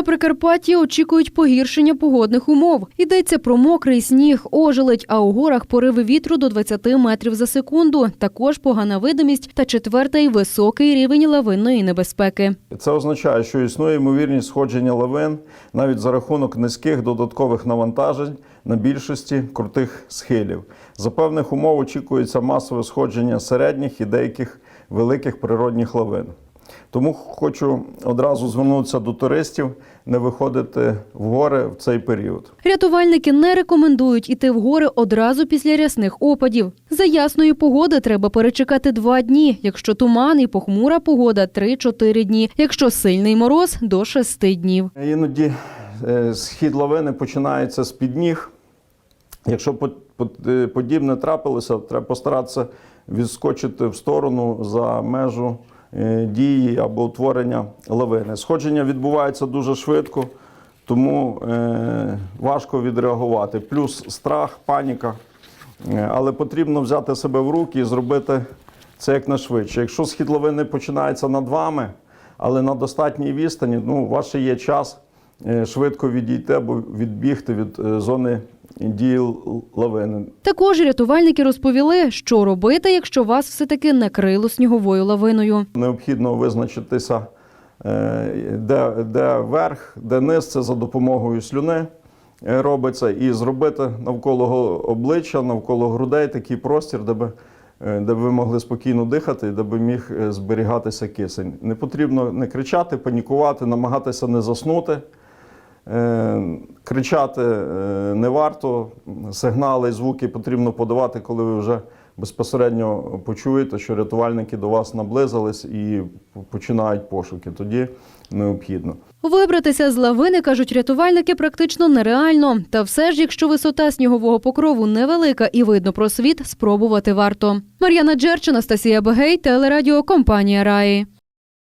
На Прикарпатті очікують погіршення погодних умов. Йдеться про мокрий сніг, ожеледь, а у горах пориви вітру до 20 метрів за секунду. Також погана видимість та четвертий високий рівень лавинної небезпеки. Це означає, що існує ймовірність сходження лавин навіть за рахунок низьких додаткових навантажень на більшості крутих схилів. За певних умов очікується масове сходження середніх і деяких великих природних лавин. Тому хочу одразу звернутися до туристів не виходити в гори в цей період. Рятувальники не рекомендують іти в гори одразу після рясних опадів. За ясної погоди треба перечекати два дні. Якщо туман і похмура погода 3-4 дні. Якщо сильний мороз до 6 днів. Іноді е, схід лавини починається з під ніг. Якщо е, подібне трапилося, треба постаратися відскочити в сторону за межу дії або утворення лавини. Сходження відбувається дуже швидко, тому е, важко відреагувати. Плюс страх, паніка. Е, Але потрібно взяти себе в руки і зробити це якнайшвидше. Якщо схід лавини починається над вами, але на достатній відстані, ну, у вас є час е, швидко відійти або відбігти від е, зони дії лавини. Також рятувальники розповіли, що робити, якщо вас все-таки накрило сніговою лавиною. Необхідно визначитися, е, де, де верх, де низ, це за допомогою слюни е, робиться, і зробити навколо обличчя, навколо грудей такий простір, де би. е, Де б ви могли спокійно дихати, де би міг зберігатися кисень. Не потрібно не кричати, панікувати, намагатися не заснути. Е, Кричати е, не варто. Сигнали, звуки потрібно подавати, коли ви вже безпосередньо почуєте, що рятувальники до вас наблизились і починають пошуки. Тоді необхідно. Вибратися з лавини, кажуть рятувальники, практично нереально. Та все ж, якщо висота снігового покрову невелика і видно просвіт, спробувати варто. Мар'яна Джерч, Анастасія Бегей, телерадіокомпанія Раї.